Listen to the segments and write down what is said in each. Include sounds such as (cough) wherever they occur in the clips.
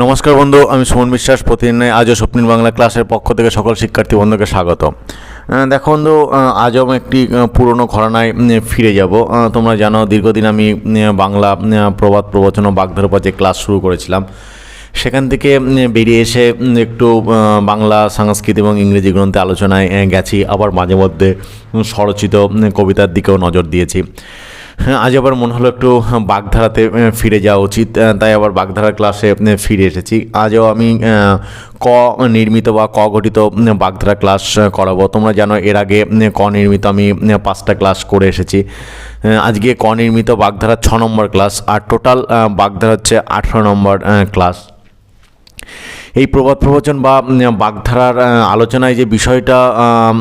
নমস্কার বন্ধু, আমি সুমন বিশ্বাস। প্রতিদিন আজও স্বপ্নিল বাংলা ক্লাসের পক্ষ থেকে সকল শিক্ষার্থী বন্ধুকে স্বাগত। দেখো বন্ধু আজও আমি একটি পুরনো ঘরানায় ফিরে যাব। তোমরা জানো, দীর্ঘদিন আমি বাংলা প্রবাদ, প্রবচন ও উপর ক্লাস শুরু করেছিলাম। সেখান থেকে বেরিয়ে এসে একটু বাংলা, সংস্কৃত এবং ইংরেজি গ্রন্থে আলোচনায় গেছি। আবার মাঝে মধ্যে স্বরচিত কবিতার দিকেও নজর দিয়েছি। আজ আবার মনে হলো একটু বাগধারাতে ফিরে যাওয়া উচিত তাই আবার বাগধারা ক্লাসে ফিরে এসেছি। আজও আমি ক নির্মিত বা ক গঠিত বাগধারা ক্লাস করাবো। তোমরা জানো, এর আগে ক নির্মিত আমি পাঁচটা ক্লাস করে এসেছি। আজকে ক নির্মিত বাগধারা ছ নম্বর ক্লাস আর টোটাল বাগধারা হচ্ছে আঠেরো নম্বর ক্লাস এই প্রবাদ প্রবচন বা বাগধারার আলোচনায় যে বিষয়টা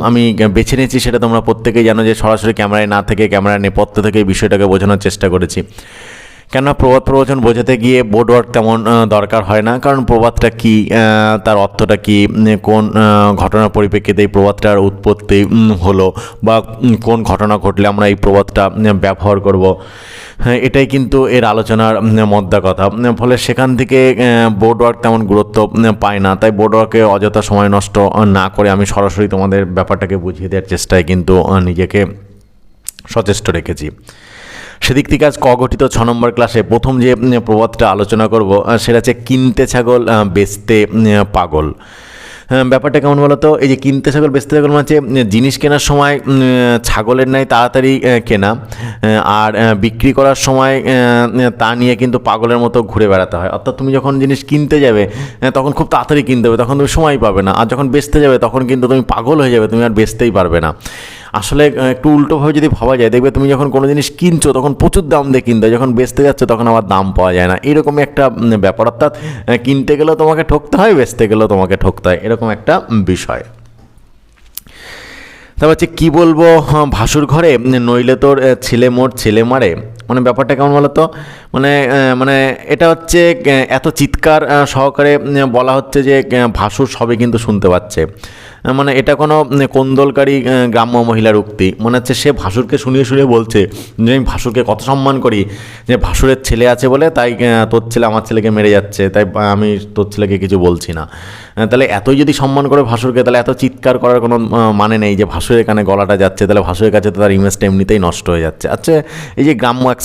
আমি বেছে নিয়েছি সেটা তোমরা প্রত্যেকেই জানো যে সরাসরি ক্যামেরায় না থেকে, ক্যামেরার নেপথ্য থেকে এই বিষয়টাকে বোঝানোর চেষ্টা করেছি। কেননা প্রবাদ প্রবচন বোঝাতে গিয়ে বোর্ড ওয়ার্ক তেমন দরকার হয় না। কারণ প্রবাদটা কী তার অর্থটা কী কোন ঘটনার পরিপ্রেক্ষিতে এই প্রবাদটার উৎপত্তি হলো বা কোন ঘটনা ঘটলে আমরা এই প্রবাদটা ব্যবহার করব। হ্যাঁ এটাই কিন্তু এর আলোচনার মদ্দা কথা। ফলে সেখান থেকে বোর্ড ওয়ার্ক তেমন গুরুত্ব পায় না। তাই বোর্ড ওয়ার্কে অযথা সময় নষ্ট না করে আমি সরাসরি তোমাদের ব্যাপারটাকে বুঝিয়ে দেওয়ার চেষ্টায় কিন্তু নিজেকে সচেষ্ট রেখেছি। সেদিক থেকে আজ কগঠিত ছ নম্বর ক্লাসে প্রথম যে প্রবাদটা আলোচনা করব সেটা হচ্ছে কিনতে ছাগল বেচতে পাগল। হ্যাঁ, ব্যাপারটা কেমন বলো তো এই যে কিনতে ছাগল বেচতে ছাগল মানে জিনিস কেনার সময় ছাগলের ন্যায় তাড়াতাড়ি কেনা আর বিক্রি করার সময় তা নিয়ে কিন্তু পাগলের মতো ঘুরে বেড়াতে হয়। অর্থাৎ তুমি যখন জিনিস কিনতে যাবে তখন খুব তাড়াতাড়ি কিনতে হবে তখন তুমি সময় পাবে না। আর যখন বেচতে যাবে তখন কিন্তু তুমি পাগল হয়ে যাবে তুমি আর বেচতেই পারবে না। আসলে একটু উল্টোভাবে যদি ভাবা যায় দেখবে তুমি যখন কোনো জিনিস কিনছো তখন প্রচুর দাম দিয়ে কিনতে যখন বেচতে যাচ্ছ তখন আবার দাম পাওয়া যায় না। এরকমই একটা ব্যাপার। অর্থাৎ কিনতে গেলেও তোমাকে ঠকতে হয় বেচতে গেলেও তোমাকে ঠকতে হয়। এরকম একটা বিষয়। তারপর হচ্ছে কী বলব? হ্যাঁ, ভাসুর ঘরে নইলে তোর ছেলে মোর ছেলে মারে। মানে ব্যাপারটা কেমন বলো তো মানে মানে এটা হচ্ছে এত চিৎকার সহকারে বলা হচ্ছে যে ভাসুর সবে কিন্তু শুনতে পাচ্ছে। মানে এটা কোনো কোন্দলকারী গ্রাম্য মহিলার উক্তি। মনে হচ্ছে সে ভাসুরকে শুনিয়ে শুনিয়ে বলছে যে আমি ভাসুরকে কত সম্মান করি, যে ভাসুরের ছেলে আছে বলে তাই তোর ছেলে আমার ছেলেকে মেরে যাচ্ছে, তাই আমি তোর ছেলেকে কিছু বলছি না। তাহলে এতই যদি সম্মান করে ভাসুরকে, তাহলে এত চিৎকার করার কোনো মানে নেই যে ভাসুরের কানে গলাটা যাচ্ছে, তাহলে ভাসুরের কাছে তো তার ইমেজটা এমনিতেই নষ্ট হয়ে যাচ্ছে। আচ্ছা এই যে গ্রাম্য এক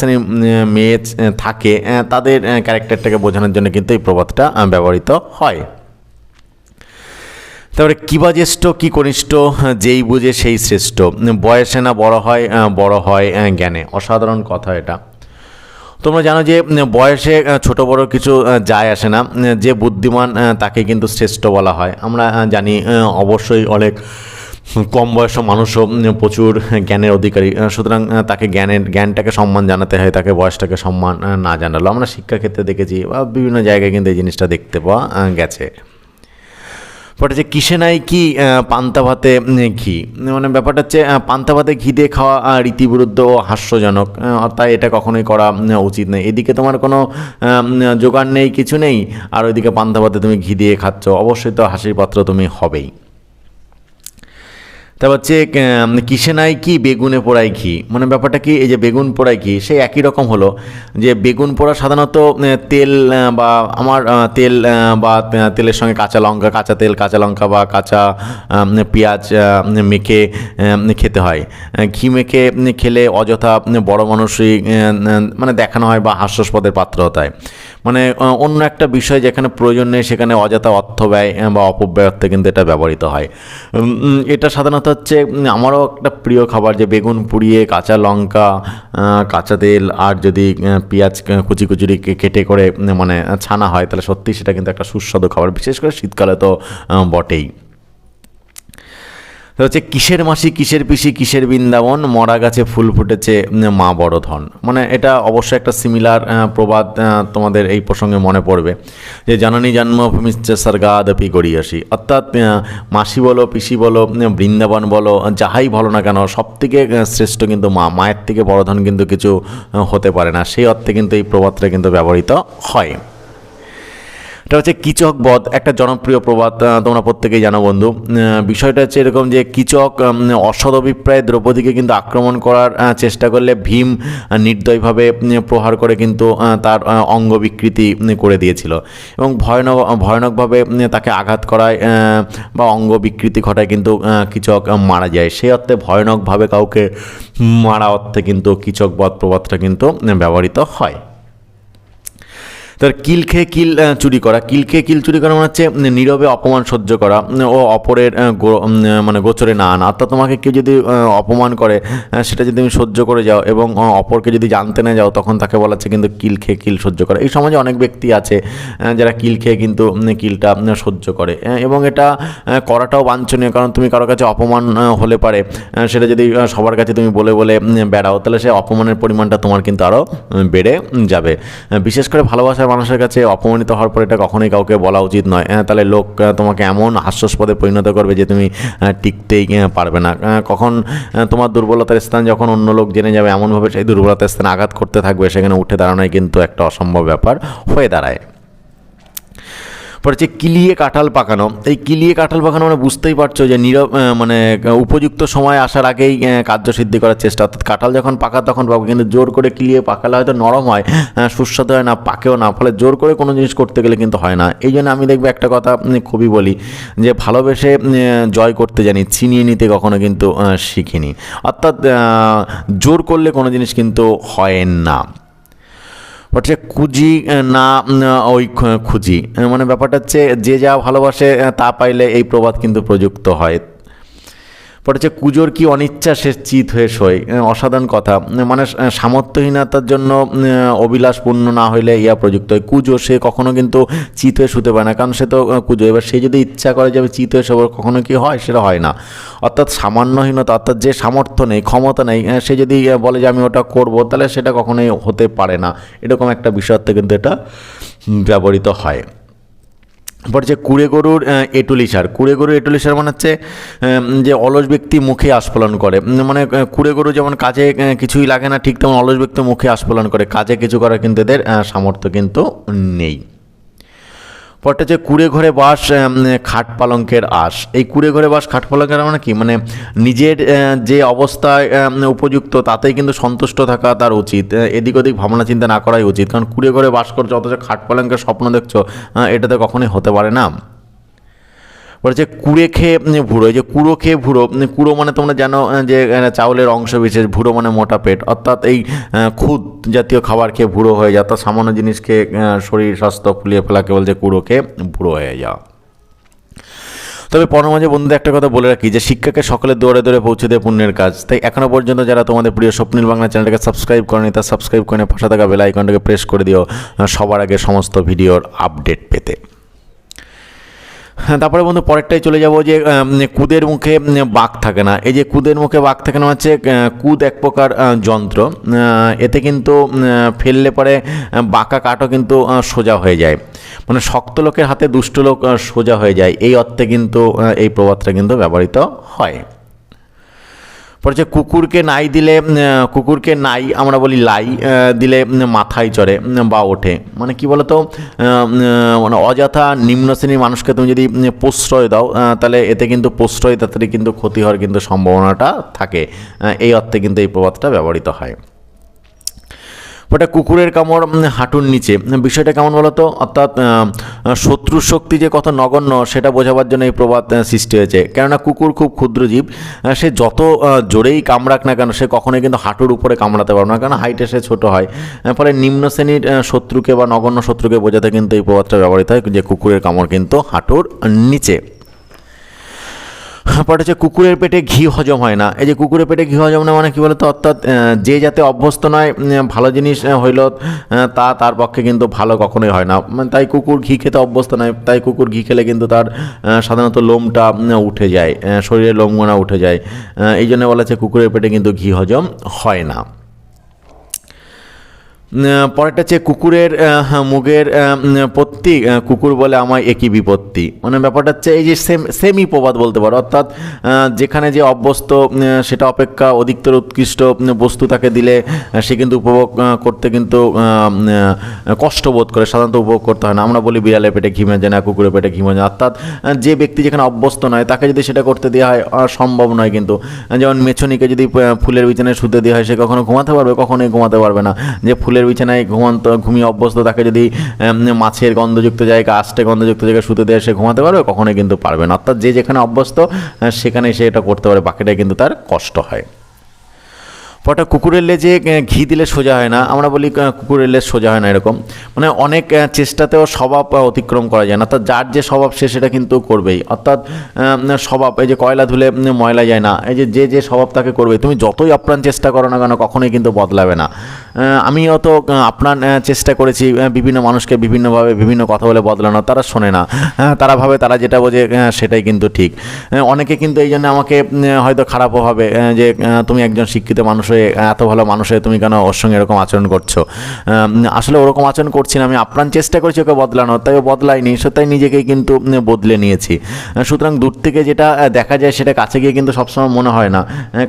মেয়ে থাকে তাদের ক্যারেক্টারটাকে বোঝানোর জন্য কিন্তু এই প্রবাদটা ব্যবহৃত হয়। তারপরে কিবা জ্যেষ্ঠ, কি কনিষ্ঠ যেই বুঝে সেই শ্রেষ্ঠ। বয়সে না বড় হয় বড় হয় জ্ঞানে। অসাধারণ কথা এটা। তোমরা জানো যে বয়সে ছোট বড় কিছু যায় আসে না। যে বুদ্ধিমান তাকে কিন্তু শ্রেষ্ঠ বলা হয়। আমরা জানি অবশ্যই অনেক কম বয়স্ক মানুষও প্রচুর জ্ঞানের অধিকারী। সুতরাং তাকে জ্ঞানের, জ্ঞানটাকে সম্মান জানাতে হয়, তাকে বয়সটাকে সম্মান না জানালো আমরা শিক্ষাক্ষেত্রে দেখেছি, বা বিভিন্ন জায়গায় কিন্তু এই জিনিসটা দেখতে পাওয়া গেছে। পরে হচ্ছে কিসে নাই কি পান্তা ভাতে ঘি। মানে ব্যাপারটা হচ্ছে পান্তা ভাতে ঘি দিয়ে খাওয়া রীতিবিরুদ্ধ ও হাস্যজনক। তাই এটা কখনোই করা উচিত নয়। এদিকে তোমার কোনো জোগাড় নেই, কিছু নেই, আর ওইদিকে পান্তা ভাতে তুমি ঘি দিয়ে খাচ্ছ, অবশ্যই তো হাসির পাত্র তুমি হবেই। তারপর হচ্ছে কিসে নাই কি, বেগুনে পোড়াই ঘি। মানে ব্যাপারটা কি, এই যে বেগুন পোড়াই ঘি, সেই একই রকম হলো যে বেগুন পোড়া সাধারণত তেল বা আমার তেল বা তেলের সঙ্গে কাঁচা লঙ্কা, কাঁচা তেল, কাঁচা লঙ্কা বা কাঁচা পেঁয়াজ মেখে খেতে হয়। ঘি মেখে খেলে অযথা বড় মানুষই মানে দেখানো হয় বা হাস্যস্পদের পাত্র হয়। মানে অন্য একটা বিষয় যেখানে প্রয়োজন নেই, সেখানে অযথা অর্থ ব্যয় বা অপব্যয় অর্থে কিন্তু এটা ব্যবহৃত হয়। এটা সাধারণত হচ্ছে আমারও একটা প্রিয় খাবার যে বেগুন পুড়িয়ে, কাঁচা লঙ্কা কাঁচা তেল, আর যদি পেঁয়াজ কুচি কুচুরি কেটে করে মানে ছানা হয়, তাহলে সত্যি সেটা কিন্তু একটা সুস্বাদু খাবার। বিশেষ করে শীতকালে তো বটেই। হচ্ছে কিসের মাসি, কিসের পিসি, কিসের বৃন্দাবন? মরা গাছে ফুল ফুটেছে মা বড় ধন মানে এটা অবশ্যই একটা সিমিলার প্রবাদ তোমাদের এই প্রসঙ্গে মনে পড়বে। যে জননী জন্মভূমিশ্চ স্বর্গাদপি গড়িয়াসি। অর্থাৎ মাসি বলো, পিসি বলো বৃন্দাবন বলো, যাহাই বলো না কেন সব থেকে শ্রেষ্ঠ কিন্তু মা। মায়ের থেকে বড় ধন কিন্তু কিছু হতে পারে না। সেই অর্থে কিন্তু এই প্রবাদটা কিন্তু ব্যবহৃত হয়। এটা হচ্ছে কিচক বধ, একটা জনপ্রিয় প্রবাদ তোমরা প্রত্যেকেই জানো বন্ধু। বিষয়টা হচ্ছে এরকম যে কিচক অভিপ্রায় দ্রৌপদীকে কিন্তু আক্রমণ করার চেষ্টা করলে ভীম নির্দয়ভাবে প্রহার করে কিন্তু তার অঙ্গ বিকৃতি করে দিয়েছিল। এবং ভয়ানক, ভয়ানকভাবে তাকে আঘাত করায় বা অঙ্গ বিকৃতি ঘটায় কিন্তু কিচক মারা যায়। সেই অর্থে ভয়ানকভাবে কাউকে মারা অর্থে কিন্তু কিচক বধ প্রবাদটা কিন্তু ব্যবহৃত হয়। তার কিল খেয়ে কিল চুরি করা। কিল খেয়ে কিল চুরি করা মানে হচ্ছে নীরবে অপমান সহ্য করা ও অপরের মানে গোচরে না আনা। অর্থাৎ তোমাকে কেউ যদি অপমান করে সেটা যদি তুমি সহ্য করে যাও এবং অপরকে যদি জানতে না যাও, তখন তাকে বলা হচ্ছে কিন্তু কিল খেয়ে কিল সহ্য করা। এই সমাজে অনেক ব্যক্তি আছে যারা কিল খেয়ে কিন্তু কিলটা সহ্য করে। এবং এটা করাটাও বাঞ্ছনীয়, কারণ তুমি কারোর কাছে অপমান হলে পারে সেটা যদি সবার কাছে তুমি বলে বলে বেড়াও, তাহলে সে অপমানের পরিমাণটা তোমার কিন্তু আরও বেড়ে যাবে। বিশেষ করে ভালোবাসার মানুষের কাছে অপমানিত হওয়ার পর এটা কখনোই কাউকে বলা উচিত নয়। তাহলে লোক তোমাকে এমন হাস্যস্পদে পরিণত করবে যে তুমি টিকতেই পারবে না। কখন তোমার দুর্বলতার স্থান যখন অন্য লোক জেনে যাবে, এমনভাবে সেই দুর্বলতার স্থানে আঘাত করতে থাকবে, সেখানে উঠে দাঁড়ানোই কিন্তু একটা অসম্ভব ব্যাপার হয়ে দাঁড়ায়। পরে হচ্ছে কিলিয়ে কাঁঠাল পাকানো। এই কিলিয়ে কাঁঠাল পাকানো মানে বুঝতেই পারছ যে নীরব মানে উপযুক্ত সময় আসার আগেই কার্যসিদ্ধি করার চেষ্টা। অর্থাৎ কাঁঠাল যখন পাকা তখন পাবো, কিন্তু জোর করে কিলিয়ে পাকালে হয়তো নরম হয় সুস্বাদু হয় না, পাকেও না। ফলে জোর করে কোনো জিনিস করতে গেলে কিন্তু হয় না। এই জন্য আমি দেখব একটা কথা খুবই বলি, যে ভালোবেসে জয় করতে জানি, ছিনিয়ে নিতে কখনো কিন্তু শিখিনি। অর্থাৎ জোর করলে কোনো জিনিস কিন্তু হয় না। হচ্ছে খুঁজি না ওই খুঁজি। মানে ব্যাপারটা হচ্ছে যে যা ভালোবাসে তা পাইলে এই প্রবাদ কিন্তু প্রযুক্ত হয়। পরে হচ্ছে কুজোর কি অনিচ্ছা সে চিত হয়ে শোয়। অসাধারণ কথা। মানে সামর্থ্যহীনতার জন্য উম, অবিলাসপূর্ণ না হইলে ইয়া প্রযুক্ত হয়। কুজো সে কখনো কিন্তু চিত হয়ে শুতে পারে না কারণ সে তো কুজো। এবার সে যদি ইচ্ছা করে যে আমি চিত হয়ে শোবো কখনো কি হয়? সেটা হয় না। অর্থাৎ সামান্যহীনতা অর্থাৎ যে সামর্থ্য নেই ক্ষমতা নেই সে যদি বলে যে আমি ওটা করব তাহলে সেটা কখনোই হতে পারে না। এরকম একটা বিষয়তে কিন্তু এটা ব্যবহৃত হয়। পরে যে কুড়ে গরুর এটুলি সার। কুড়ে গরুর, এটুলি সার মানে হচ্ছে যে অলস ব্যক্তি মুখে আস্ফলন করে। মানে কুড়ে গরু যেমন কাজে কিছুই লাগে না, ঠিক তেমন অলস ব্যক্তি মুখে আস্ফলন করে। কাজে কিছু করার কিন্তু এদের সামর্থ্য কিন্তু নেই। পরটা হচ্ছে কুড়ে ঘরে বাস খাট পালঙ্কের আশ। এই কুড়ে ঘরে বাস, খাট পালঙ্কের মানে কি? মানে নিজের যে অবস্থায় উপযুক্ত, তাতেই কিন্তু সন্তুষ্ট থাকা তার উচিত। এদিক ওদিক ভাবনা চিন্তা না করাই উচিত। কারণ কুড়ে ঘরে বাস করছ, অথচ খাট পালঙ্কের স্বপ্ন দেখছ এটাতে কখনোই হতে পারে না। বলছে কুড়ে খেয়ে ভুড়ো। যে কুড়ো খেয়ে ভুড়ো কুড়ো মানে তোমরা জানো যে চাউলের অংশ বিশেষ, ভুড়ো মানে মোটা পেট। অর্থাৎ এই খুদ জাতীয় খাবার খেয়ে ভুড়ো হয়ে যাওয়া অর্থাৎ সামান্য জিনিস খেয়ে শরীর, স্বাস্থ্য ফুলিয়ে ফেলাকে বলছে কুড়ো খেয়ে ভুড়ো হয়ে যাওয়া তবে পরমাঝে বন্ধুদের একটা কথা বলে রাখি, যে শিক্ষাকে সকলের দৌড়ে দৌড়ে পৌঁছে দেয় পুণ্যের কাজ। তাই এখনও পর্যন্ত যারা তোমাদের প্রিয় স্বপ্নিল বাংলা চ্যানেলটাকে সাবস্ক্রাইব করেনি তা সাবস্ক্রাইব করে পাশে থাকা বেল আইকনটাকে প্রেস করে দিও, সবার আগে সমস্ত ভিডিওর আপডেট পেতে। তারপরে বন্ধু পরেরটাই চলে যাব যে কুদের মুখে বাঘ থাকে না। এই যে কুদের মুখে বাঘ থাকে না হচ্ছে কুদ এক প্রকার যন্ত্র। এতে কিন্তু ফেললে পরে বাঁকা কাঠও কিন্তু সোজা হয়ে যায়। মানে শক্ত লোকের হাতে দুষ্ট লোক সোজা হয়ে যায়। এই অর্থে কিন্তু এই প্রবাদটা কিন্তু ব্যবহৃত হয়। হচ্ছে কুকুরকে নাই দিলে কুকুরকে নাই, আমরা বলি লাই দিলে মাথায় চড়ে বা ওঠে। মানে কি বলতো? মানে অযথা নিম্ন শ্রেণির মানুষকে তুমি যদি প্রশ্রয় দাও তাহলে এতে কিন্তু প্রশ্রয় তাড়াতাড়ি কিন্তু ক্ষতি হওয়ার কিন্তু সম্ভাবনাটা থাকে। এই অর্থে কিন্তু এই প্রবাদটা ব্যবহৃত হয়। ওটা কুকুরের কামড় হাঁটুর নিচে। বিষয়টা কেমন বলতো? অর্থাৎ আহ, শত্রুর শক্তি যে কত নগণ্য সেটা বোঝাবার জন্য এই প্রবাদ সৃষ্টি হয়েছে। কেননা কুকুর খুব ক্ষুদ্র জীব সে যত জোরেই কামড়াক না কেন সে কখনোই কিন্তু হাঁটুর উপরে কামড়াতে পারবে না। কারণ হাইটে সে ছোট হয়। ফলে নিম্ন শ্রেণির শত্রুকে বা নগণ্য শত্রুকে বোঝাতে কিন্তু এই প্রবাদটা ব্যবহৃত হয় যে কুকুরের কামড় কিন্তু হাঁটুর নিচে। পরে হচ্ছে কুকুরের পেটে ঘি হজম হয় না। এই যে কুকুরের পেটে ঘি হজম না মানে কী বলতো? অর্থাৎ যে যাতে অভ্যস্ত নয় ভালো জিনিস হইল তা তার পক্ষে কিন্তু ভালো কখনোই হয় না। মানে তাই কুকুর ঘি খেতে অভ্যস্ত নয়, তাই কুকুর ঘি খেলে কিন্তু তার সাধারণত লোমটা উঠে যায় শরীরে লোমগোনা উঠে যায়। এই জন্য বলা হচ্ছে কুকুরের পেটে কিন্তু ঘি হজম হয় না। পরেরটা হচ্ছে কুকুরের আহ, মুগের পত্তি কুকুর বলে আমায় একই বিপত্তি। মানে ব্যাপারটা হচ্ছে এই যে সেম সেমি প্রবাদ বলতে পারো অর্থাৎ যেখানে যে অভ্যস্ত সেটা অপেক্ষা অধিকতর উৎকৃষ্ট বস্তু তাকে দিলে সে কিন্তু উপভোগ করতে কিন্তু কষ্ট বোধ করে সাধারণত উপভোগ করতে হয় না। আমরা বলি বিড়ালের পেটে ঘি মাজে না কুকুরের পেটে ঘি মাজে না। অর্থাৎ যে ব্যক্তি যেখানে অভ্যস্ত নয় তাকে যদি সেটা করতে দেওয়া হয় সম্ভব নয় কিন্তু। যেমন মেছনিকে যদি ফুলের বিছানায় শুতে দেওয়া হয় সে কখনো ঘুমাতে পারবে কখনোই ঘুমাতে পারবে না। যে ফুলের বিছানায় ঘুমন্ত, ঘুমিয়ে অভ্যস্ত তাকে যদি মাছের গন্ধযুক্ত জায়গা, আষ্টে গন্ধযুক্ত জায়গায় শুতে দেওয়া সে ঘুমাতে পারবে, কখনোই কিন্তু পারবে না। অর্থাৎ যে যেখানে অভ্যস্ত সেখানে সে এটা করতে পারে বাকিটাই কিন্তু তার কষ্ট হয়। পটা কুকুরের লেজে ঘি দিলে সোজা হয় না। আমরা বলি কুকুরের লেজ সোজা হয় না এরকম। মানে অনেক চেষ্টাতেও স্বভাব অতিক্রম করা যায় না। অর্থাৎ যার যে স্বভাব, সে সেটা কিন্তু করবেই। অর্থাৎ স্বভাব, এই যে কয়লা ধুলে ময়লা যায় না। এই যে যে যে স্বভাব তাকে করবে, তুমি যতই আপ্রাণ চেষ্টা করো না কেন, কখনোই কিন্তু বদলাবে না। আমিও তো আপ্রাণ চেষ্টা করেছি বিভিন্ন মানুষকে বিভিন্নভাবে বিভিন্ন কথা বলে বদলানো তারা শোনে না। হ্যাঁ, তারা ভাবে তারা যেটা বোঝে সেটাই কিন্তু ঠিক। অনেকে কিন্তু এই জন্য আমাকে হয়তো খারাপও হবে যে তুমি একজন শিক্ষিত মানুষ হয়ে এত ভালো মানুষ হয়ে তুমি কেন ওর সঙ্গে এরকম আচরণ করছ? আসলে ওরকম আচরণ করছি না আমি আপ্রাণ চেষ্টা করছি ওকে বদলানোর তাই ও বদলায়নি সে তাই নিজেকেই কিন্তু বদলে নিয়েছি। সুতরাং দূর থেকে যেটা দেখা যায় সেটা কাছে গিয়ে কিন্তু সবসময় মনে হয় না।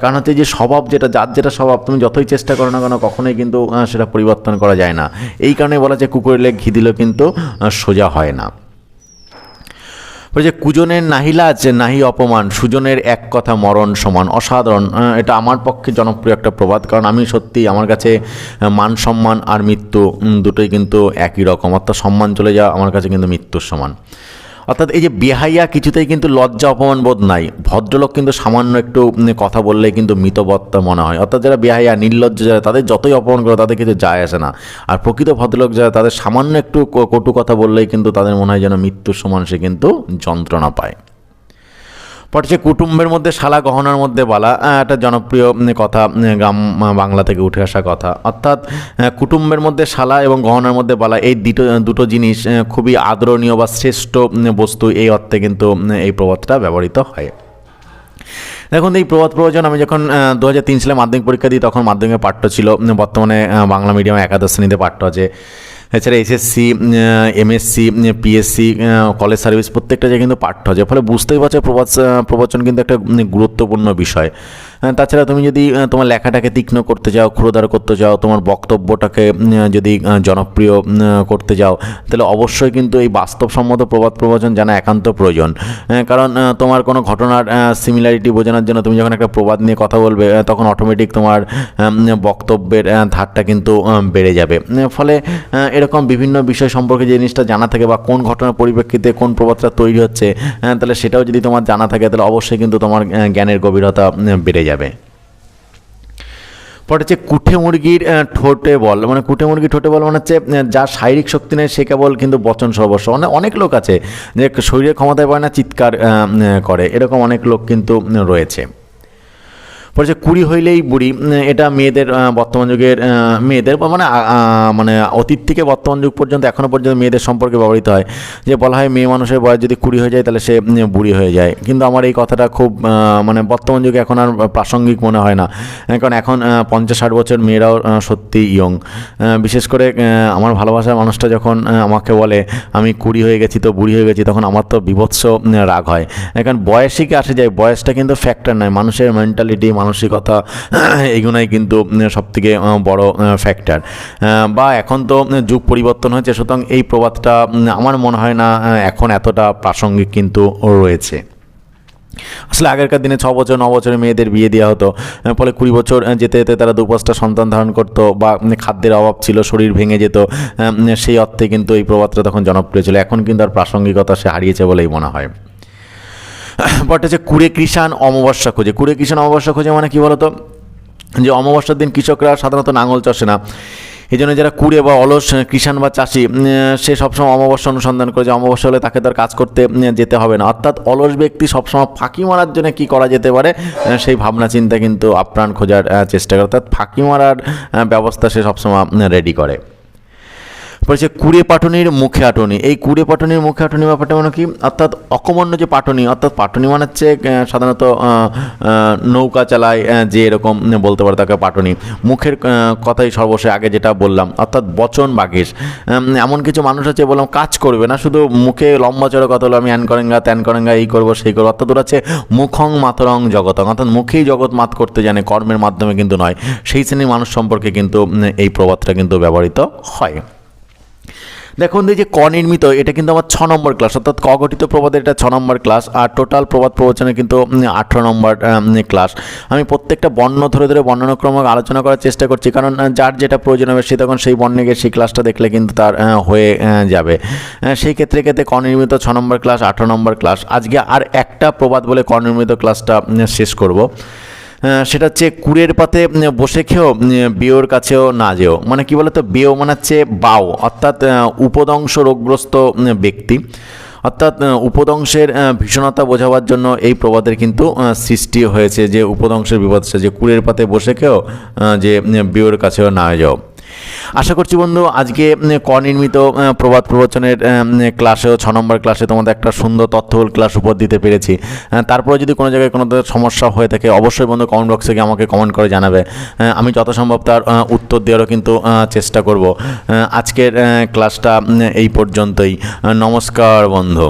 কারণ হচ্ছে যে স্বভাব যেটা যার যেটা স্বভাব তুমি যতই চেষ্টা করো না কেন কখনোই কিন্তু আহ, সেটা পরিবর্তন করা যায় না। এই কারণে বলা যায় কুকুরের লেগ ঘি দিলেও কিন্তু সোজা হয় না। যে কুজনের নাহিলাজ নাহি অপমান সুজনের এক কথা মরণ সমান অসাধারণ এটা আমার পক্ষে জনপ্রিয় একটা প্রবাদ কারণ আমি সত্যি আমার কাছে মান সম্মান আর মৃত্যু দুটোই কিন্তু একই রকম। অর্থাৎ সম্মান চলে যাওয়া আমার কাছে কিন্তু মৃত্যুর সমান। অর্থাৎ এই যে বেহাইয়া কিছুতেই কিন্তু লজ্জা অপমান বোধ নাই। ভদ্রলোক কিন্তু সামান্য একটু কথা বললেই কিন্তু মিতবত্তা মনে হয়। অর্থাৎ যারা বেহাইয়া, নির্লজ্জ, যারা তাদের যতই অপমান করে, তাদের কিন্তু যায় আসে না। আর প্রকৃত ভদ্রলোক যারা, তাদের সামান্য একটু কটু কথা বললেই কিন্তু তাদের মনে হয় যেন মৃত্যুর সমান সে কিন্তু যন্ত্রণা পায়। হচ্ছে কুটুম্বের মধ্যে, শালা গহনার মধ্যে বালা একটা জনপ্রিয় কথা গ্রাম বাংলা থেকে উঠে আসা কথা। অর্থাৎ কুটুম্বের মধ্যে শালা এবং গহনার মধ্যে বালা, এই দুটো দুটো জিনিস খুবই আদরণীয় বা শ্রেষ্ঠ বস্তু এই অর্থে কিন্তু এই প্রবাদটা ব্যবহৃত হয়। দেখুন, এই প্রবাদ প্রয়োজন, আমি যখন দু হাজার তিন সালে মাধ্যমিক পরীক্ষা দিই, তখন মাধ্যমিকে পাঠ্য ছিল বর্তমানে বাংলা মিডিয়ামে একাদশ শ্রেণীতে পাঠ্য আছে। এছাড়া SSC MSC PSC college service প্রত্যেকটা জায়গায় কিন্তু পাঠ্য যে ফলে বুঝতেই পারছে প্রবচন কিন্তু একটা গুরুত্বপূর্ণ বিষয়। তাছাড়া তুমি যদি তোমার লেখাটাকে তীক্ষ্ণ করতে চাও ক্ষুরোদার করতে চাও তোমার বক্তব্যটাকে যদি জনপ্রিয় করতে চাও তাহলে অবশ্যই কিন্তু এই বাস্তবসম্মত প্রবাদ প্রবচন জানা একান্ত প্রয়োজন। কারণ তোমার কোনো ঘটনার সিমিলারিটি বোঝানোর জন্য তুমি যখন একটা প্রবাদ নিয়ে কথা বলবে তখন অটোমেটিক তোমার বক্তব্যের ধারটা কিন্তু বেড়ে যাবে। ফলে এরকম বিভিন্ন বিষয় সম্পর্কে যে জিনিসটা জানা থাকে বা কোন ঘটনার পরিপ্রেক্ষিতে কোন প্রবাদটা তৈরি হচ্ছে তাহলে সেটাও যদি তোমার জানা থাকে, তাহলে অবশ্যই কিন্তু তোমার জ্ঞানের গভীরতা বেড়ে যাবে। পরে হচ্ছে কুঠে মুরগির ঠোঁটে বল মানে কুঠে মুরগির ঠোঁটে বল মানে হচ্ছে যার শারীরিক শক্তি নেই সে কেবল কিন্তু বচন সর্বস্ব মানে অনেক লোক আছে যে শরীরের ক্ষমতায় পায় না, চিৎকার করে। এরকম অনেক লোক কিন্তু রয়েছে। পরে কুড়ি হইলেই বুড়ি এটা মেয়েদের বর্তমান যুগের মেয়েদের মানে মানে অতীত থেকে বর্তমান যুগ পর্যন্ত এখনও পর্যন্ত মেয়েদের সম্পর্কে ব্যবহৃত হয়। যে বলা হয় মেয়ে মানুষের বয়স যদি কুড়ি হয়ে যায়, তাহলে সে বুড়ি হয়ে যায়। কিন্তু আমার এই কথাটা খুব মানে বর্তমান যুগে এখন আর প্রাসঙ্গিক মনে হয় না। কারণ এখন পঞ্চাশ ষাট বছর মেয়েরাও সত্যি ইয়ং বিশেষ করে আমার ভালোবাসার মানুষটা যখন আমাকে বলে, আমি কুড়ি হয়ে গেছি তো বুড়ি হয়ে গেছি তখন আমার তো বিভৎস রাগ হয়। কারণ বয়সই কি আসে যায়? বয়সটা কিন্তু ফ্যাক্টর নয়। মানুষের মেন্টালিটি মানসিকতা এইগুলোই কিন্তু সব থেকে বড় ফ্যাক্টর বা এখন তো যুগ পরিবর্তন হয়েছে, সুতরাং এই প্রবাদটা আমার মনে হয় না এখন এতটা প্রাসঙ্গিক কিন্তু রয়েছে। আসলে আগেরকার দিনে ছ বছর, ন বছরে মেয়েদের বিয়ে দেওয়া হতো ফলে কুড়ি বছর যেতে যেতে তারা দু পাঁচটা সন্তান ধারণ করতো বা খাদ্যের অভাব ছিল, শরীর ভেঙে যেত সেই অর্থে কিন্তু এই প্রবাদটা তখন জনপ্রিয় ছিল। এখন কিন্তু আর প্রাসঙ্গিকতা সে হারিয়েছে বলেই মনে হয়। (laughs) বাট হচ্ছে কুড়ে কৃষাণ অমাবস্যা খোঁজে। কুড়ে কৃষাণ অমাবস্যা খোঁজে মানে কি বলতো? যে অমাবস্যার দিন কৃষকরা সাধারণত নাঙল চষে না। এই জন্য যারা কুড়ে বা অলস কৃষাণ বা চাষি সে সবসময় অমাবস্যা অনুসন্ধান করে যে অমাবস্যা হলে তাকে তার কাজ করতে যেতে হবে না। অর্থাৎ অলস ব্যক্তি সবসময় ফাঁকি মারার জন্য কি করা যেতে পারে সেই ভাবনা চিন্তা কিন্তু আপ্রাণ খোঁজার চেষ্টা করে। অর্থাৎ ফাঁকি মারার ব্যবস্থা সে সবসময় রেডি করে। বলছে, কুড়ে পাটনির মুখে আটনি। এই কুড়ে পাটনির মুখে আটনি ব্যাপারটা মানে কি? অর্থাৎ অকমন্য যে পাটনি অর্থাৎ পাটনি মানে হচ্ছে সাধারণত নৌকা চালায় যে এরকম বলতে পারে তাকে পাটনি মুখের কথাই সর্বশেষ আগে যেটা বললাম, অর্থাৎ বচন বাগিস এমন কিছু মানুষ আছে বললাম, কাজ করবে না, শুধু মুখে লম্বা চড়ে কথা হলো আমি অ্যান করেঙ্গা, ত্যান করেঙ্গা, এই করব, সেই করব, অর্থাৎ ওরা হচ্ছে মুখং মাতরং জগতং। অর্থাৎ মুখেই জগৎ মাত করতে জানে, কর্মের মাধ্যমে কিন্তু নয়। সেই শ্রেণির মানুষ সম্পর্কে কিন্তু এই প্রবাদটা কিন্তু ব্যবহৃত হয়। দেখুন এই যে ক নির্মিত, এটা কিন্তু আমার ছ নম্বর ক্লাস অর্থাৎ ক গঠিত প্রবাদের এটা ছ নম্বর ক্লাস আর টোটাল প্রবাদ প্রবচনের কিন্তু আঠেরো নম্বর ক্লাস আমি প্রত্যেকটা বর্ণ ধরে ধরে বর্ণনাক্রমক আলোচনা করার চেষ্টা করছি, কারণ যার যেটা প্রয়োজন হবে সে তখন সেই বর্ণে গিয়ে সেই ক্লাসটা দেখলে কিন্তু তার হয়ে যাবে। সেই ক্ষেত্রে ক্ষেত্রে ক নির্মিত ছ নম্বর ক্লাস আঠেরো নম্বর ক্লাস আজকে আর একটা প্রবাদ বলে ক নির্মিত ক্লাসটা শেষ করব। সেটা হচ্ছে কুড়ের পাতে বসে খেয়েও বেয়োর কাছেও না যেও। মানে কি বলতো বেও মানে হচ্ছে বাও, অর্থাৎ উপদংশ রোগগ্রস্ত ব্যক্তি। অর্থাৎ উপদংশের ভীষণতা বোঝাবার জন্য এই প্রবাদের কিন্তু সৃষ্টি হয়েছে যে উপদংশের বিপদ যে কুড়ের পাতে বসে খেয়েও যে বিয়ের কাছেও না যাও। আশা করছি বন্ধু আজকে উম, ক নির্মিত প্রবাদ প্রবচনের ক্লাসেও ছ নম্বর ক্লাসে তোমাদের একটা সুন্দর তথ্যবহুল ক্লাস উপর দিতে পেরেছি। তারপরে যদি কোনো জায়গায় কোনো সমস্যা হয়ে থাকে অবশ্যই বন্ধু কমেন্ট বক্সে গিয়ে আমাকে কমেন্ট করে জানাবে। আমি যত সম্ভব তার উত্তর দেওয়ারও কিন্তু চেষ্টা করব। আজকের ক্লাসটা এই পর্যন্তই। নমস্কার বন্ধু।